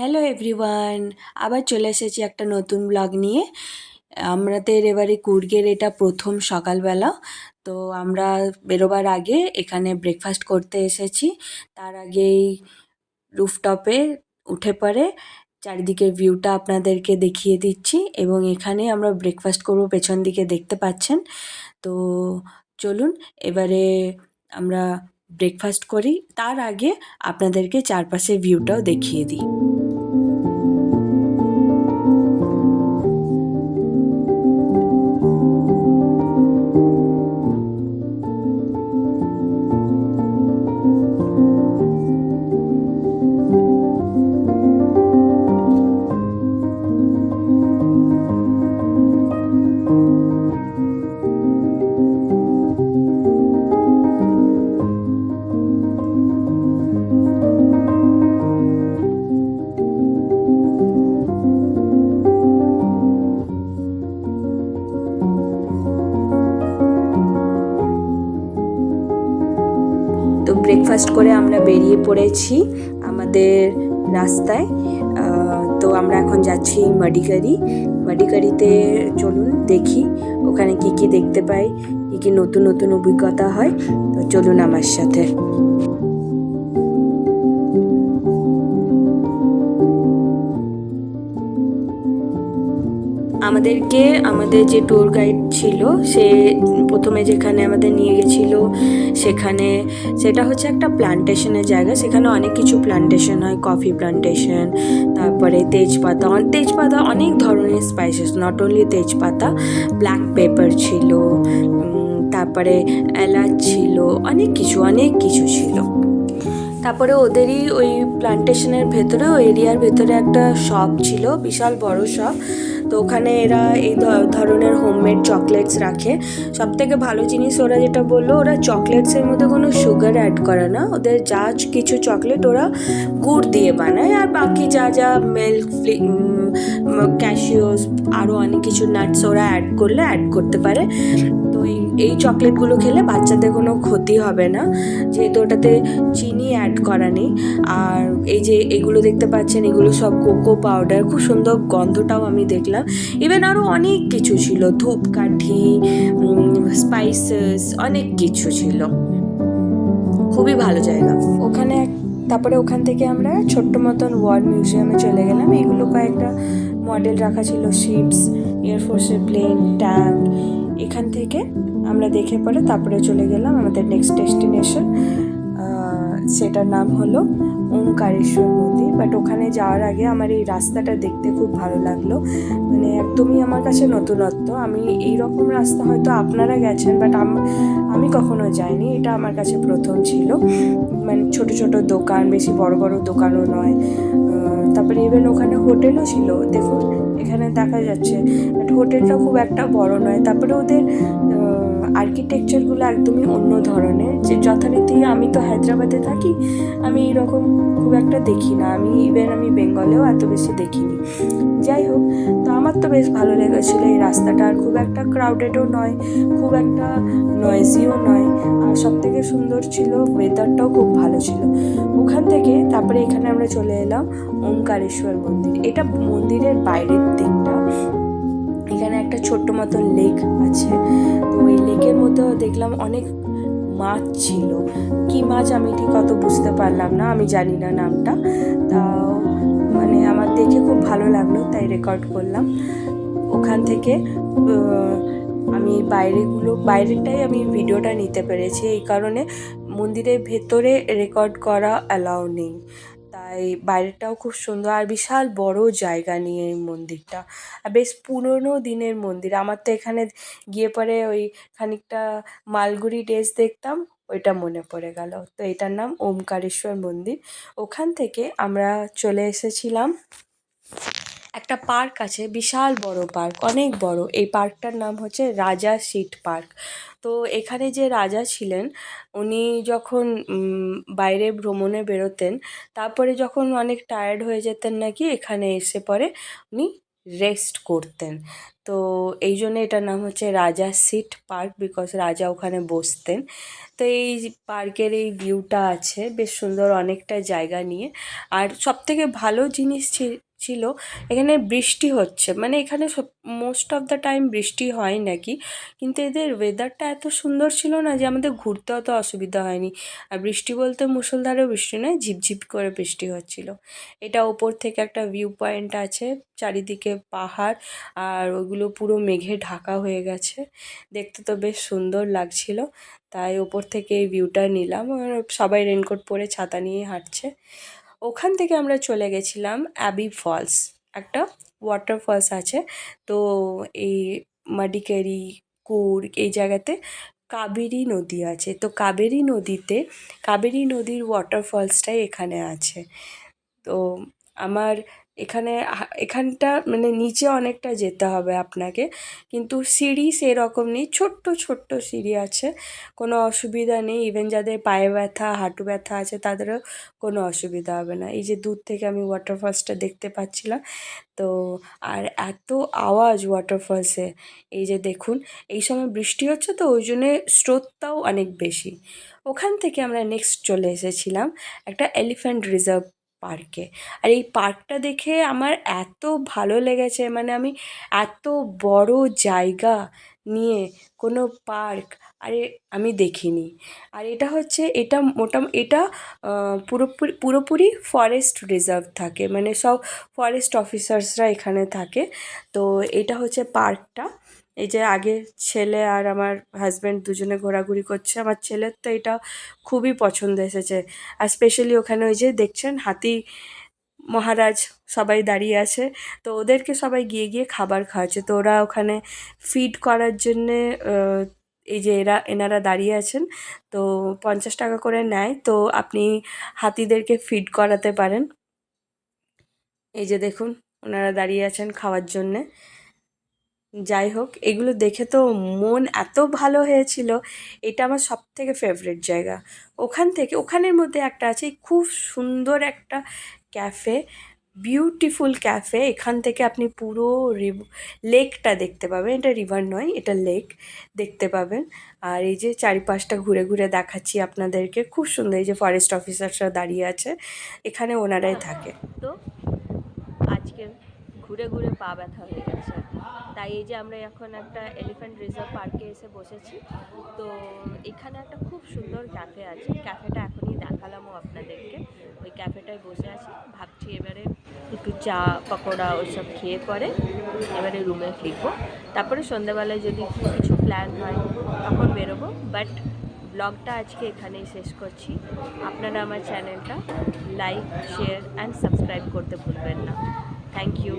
Hello everyone আবার চলে এসেছি একটা নতুন ব্লগ নিয়ে। আমাদের এবারে কুর্গের এটা প্রথম সকালবেলা। তো আমরা বেরোবার আগে এখানে ব্রেকফাস্ট করতে এসেছি। তার আগেই রুফটপে উঠে পড়ে চারিদিকের ভিউটা আপনাদেরকে দেখিয়ে দিচ্ছি এবং এখানে আমরা ব্রেকফাস্ট করব, পেছন দিকে দেখতে পাচ্ছেন। তো চলুন, এবারে আমরা ব্রেকফাস্ট করি। তার আগে আপনাদেরকে চারপাশের ভিউটাও দেখিয়ে দিই। ব্রেকফাস্ট করে আমরা বেরিয়ে পড়েছি আমাদের রাস্তায়। তো আমরা এখন যাচ্ছি মাডিকারি। মাডিকারিতে চলুন দেখি ওখানে কি কি দেখতে পাই, কি কি নতুন নতুন অভিজ্ঞতা হয়। তো চলুন আমার সাথে। আমাদেরকে, আমাদের যে ট্যুর গাইড ছিল, সে প্রথমে যেখানে আমাদের নিয়ে গেছিল, সেখানে সেটা হচ্ছে একটা প্লান্টেশনের জায়গা। সেখানে অনেক কিছু প্লান্টেশন হয় কফি প্লান্টেশন তারপরে তেজপাতা তেজপাতা অনেক ধরনের স্পাইসেস নট অনলি তেজপাতা ব্ল্যাক পেপার ছিল তারপরে এলাচ ছিল, অনেক কিছু অনেক কিছু ছিল। তারপরে ওদেরই ওই প্লান্টেশনের ভেতরে, ওই এরিয়ার ভেতরে একটা শপ ছিল, বিশাল বড় শপ তো ওখানে এরা এই ধরনের হোমমেড চকলেটস রাখে। সব থেকে ভালো জিনিস ওরা যেটা বলল, ওরা চকলেটসের মধ্যে কোনো সুগার অ্যাড করে না। ওদের যা কিছু চকলেট ওরা গুড় দিয়ে বানায়, আর বাকি যা যা মিল্ক ক্যাশিওস আরও অনেক কিছু নাটস ওরা অ্যাড করলে অ্যাড করতে পারে। তো এই এই চকলেটগুলো খেলে বাচ্চাদের কোনো ক্ষতি হবে না। যেহেতু ওটাতে চিনি অ্যাড করা নেই। আর এই যে এগুলো দেখতে পাচ্ছেন, এগুলো সব কোকো পাউডার খুব সুন্দর গন্ধটাও আমি দেখলাম। ইভেন আরও অনেক কিছু ছিল, ধূপকাঠি স্পাইসেস অনেক কিছু ছিল। খুবই ভালো জায়গা। ওখানে তারপরে ওখান থেকে আমরা ছোট্ট মতন ওয়ার মিউজিয়ামে চলে গেলাম। এগুলো কয়েকটা মডেল রাখা ছিল শিপস এয়ারফোর্সের প্লেন ট্যাঙ্ক এখান থেকে আমরা দেখে পরে তারপরে চলে গেলাম আমাদের নেক্সট ডেস্টিনেশন সেটার নাম হলো ওমকারেশ্বর মন্দির। বাট ওখানে যাওয়ার আগে আমার এই রাস্তাটা দেখতে খুব ভালো লাগল। মানে একদমই আমার কাছে নতুনত্ব। আমি এই রকম রাস্তা হয়তো আপনারা গেছেন বাট আমি কখনো যাইনি। এটা আমার কাছে প্রথম ছিল। মানে ছোট ছোট দোকান, বেশি বড় বড় দোকানও নয়। তারপরে ইভেন ওখানে হোটেলও ছিল। দেখুন, এখানে দেখা যাচ্ছে। বাট হোটেলটা খুব একটা বড় নয়। তারপরে ওদের আর্কিটেকচারগুলো একদমই অন্য ধরনের। যে যথারীতি আমি তো হায়দ্রাবাদে থাকি, আমি এরকম খুব একটা দেখি না। আমি ইভেন আমি বেঙ্গলেও এত বেশি দেখিনি। যাই হোক, তো আমার তো বেশ ভালো লেগেছিলো এই রাস্তাটা। আর খুব একটা ক্রাউডেডও নয়, খুব একটা নয়েজিও নয়। আর সব থেকে সুন্দর ছিল ওয়েদারটাও খুব ভালো ছিল। ওখান থেকে তারপরে এখানে আমরা চলে এলাম ওঙ্কারেশ্বর মন্দির। এটা মন্দিরের বাইরের দিকটা। এখানে একটা ছোট্ট মতন লেক আছে। তো ওই লেকের মধ্যেও দেখলাম অনেক মাছ ছিল। কি মাছ আমি ঠিক অত বুঝতে পারলাম না, আমি জানি না নামটা। তাও মানে আমার দেখে খুব ভালো লাগল, তাই রেকর্ড করলাম। ওখান থেকে আমি বাইরেগুলো বাইরেটাই আমি ভিডিওটা নিতে পেরেছি। এই কারণে মন্দিরের ভেতরে রেকর্ড করা অ্যালাউ নেই। তাই বাইরেটাও খুব সুন্দর আর বিশাল বড় জায়গা নিয়ে এই মন্দিরটা। আর বেশ পুরনো দিনের মন্দির। আমার তো এখানে গিয়ে পরে ওই খানিকটা মালগুড়ি ড্রেস দেখতাম, ওইটা মনে পড়ে গেল। তো এটার নাম ওমকারেশ্বর মন্দির। ওখান থেকে আমরা চলে এসেছিলাম। একটা পার্ক আছে, বিশাল বড় পার্ক, অনেক বড়। এই পার্কটার নাম হচ্ছে রাজা সিট পার্ক। তো এখানে যে রাজা ছিলেন, উনি যখন বাইরে ভ্রমণে বেরোতেন, তারপরে যখন অনেক টায়ার্ড হয়ে যেতেন নাকি, এখানে এসে পরে উনি রেস্ট করতেন। তো এই জন্য এটার নাম হচ্ছে রাজা সিট পার্ক বিকজ রাজা ওখানে বসতেন। তো এই পার্কের এই ভিউটা আছে, বেশ সুন্দর অনেকটা জায়গা নিয়ে। আর সবথেকে ভালো জিনিস ছিল, এখানে বৃষ্টি হচ্ছে। মানে এখানে মোস্ট অফ দ্য টাইম বৃষ্টি হয় নাকি? কিন্তু এদের ওয়েদারটা এত সুন্দর ছিল না যে আমাদের ঘুরতে অত অসুবিধা হয়নি। আর বৃষ্টি বলতে মুষলধারে বৃষ্টি নয়, ঝিপঝিপ করে বৃষ্টি হচ্ছিল। এটা ওপর থেকে একটা ভিউ পয়েন্ট আছে, চারিদিকে পাহাড়, আর ওগুলো পুরো মেঘে ঢাকা হয়ে গেছে। দেখতে তো বেশ সুন্দর লাগছিল, তাই ওপর থেকে এই ভিউটা নিলাম। আর সবাই রেনকোট পরে ছাতা নিয়ে হাঁটছে। ওখান থেকে আমরা চলে গেছিলাম অ্যাবি ফলস। একটা ওয়াটার ফলস আছে। তো এই মাডিকেরি, কুর্গ এই জায়গাতে কাবেরী নদী আছে। তো কাবেরী নদীতে, কাবেরী নদীর ওয়াটারফলসটাই এখানে আছে। তো আমার এখানে এখানটা মানে নিচে অনেকটা যেতে হবে আপনাকে। কিন্তু সিঁড়ি সেরকম নেই, ছোট্ট ছোট্ট সিঁড়ি আছে, কোনো অসুবিধা নেই। ইভেন যাদের পায়ে ব্যথা, হাঁটু ব্যথা আছে, তাদেরও কোনো অসুবিধা হবে না। এই যে দূর থেকে আমি ওয়াটারফলসটা দেখতে পাচ্ছিলাম, তো আর এত আওয়াজ ওয়াটারফলসে এই যে দেখুন, এই সময় বৃষ্টি হচ্ছে তো, ওই জন্যে স্রোতটাও অনেক বেশি। ওখান থেকে আমরা নেক্সট চলে এসেছিলাম, একটা এলিফ্যান্ট রিজার্ভ পার্কে। আর এই পার্কটা দেখে আমার এত ভালো লেগেছে মানে আমি এত বড় জায়গা নিয়ে কোনো পার্ক আরে আমি দেখিনি। আর এটা হচ্ছে, এটা মোটা এটা পুরোপুরি পুরোপুরি ফরেস্ট রিজার্ভ থাকে মানে সব ফরেস্ট অফিসার্সরা এখানে থাকে। তো এটা হচ্ছে পার্কটা। এই যে আগে ছেলে আর আমার হাজব্যান্ড দুজনে ঘোরাঘুরি করছে, আমার ছেলের তো এটা খুবই পছন্দ এসেছে। আর স্পেশালি ওখানে ওই যে দেখছেন হাতি মহারাজ সবাই দাঁড়িয়ে আছে, তো ওদেরকে সবাই গিয়ে গিয়ে খাবার খাওয়াচ্ছে। তো ওরা ওখানে ফিড করার জন্যে এই যে এরা, এনারা দাঁড়িয়ে আছেন, তো পঞ্চাশ টাকা করে নেয়। তো আপনি হাতিদেরকে ফিড করাতে পারেন। এই যে দেখুন, ওনারা দাঁড়িয়ে আছেন খাওয়ার জন্যে। যাই হোক, এগুলো দেখে তো মন এত ভালো হয়েছিল। এটা আমার সব থেকে ফেভারিট জায়গা। ওখান থেকে, ওখানের মধ্যে একটা আছে, খুব সুন্দর একটা ক্যাফে বিউটিফুল ক্যাফে এখান থেকে আপনি পুরো লেকটা দেখতে পাবেন। এটা রিভার নয়, এটা লেক দেখতে পাবেন। আর এই যে চারিপাশটা ঘুরে ঘুরে দেখাচ্ছি আপনাদেরকে, খুব সুন্দর। এই যে ফরেস্ট অফিসাররা দাঁড়িয়ে আছে, এখানে ওনারাই থাকে। তো আজকে ঘুরে ঘুরে পা ব্যথা হয়ে গেছে। তাই এই যে আমরা এখন একটা এলিফ্যান্ট রিজার্ভ পার্কে এসে বসেছি। তো এখানে একটা খুব সুন্দর ক্যাফে আছে। ক্যাফেটা এখনই দেখালামও আপনাদেরকে। ওই ক্যাফেটায় বসে আছি। ভাবছি এবারে একটু চা, পকোড়া ওসব খেয়ে পরে এবারে রুমে ফিরবো। তারপরে সন্ধ্যাবেলায় যদি কিছু প্ল্যান হয়, তখন বেরোবো। বাট ব্লগটা আজকে এখানেই শেষ করছি। আপনারা আমার চ্যানেলটা লাইক শেয়ার অ্যান্ড সাবস্ক্রাইব করতে ভুলবেন না। Thank you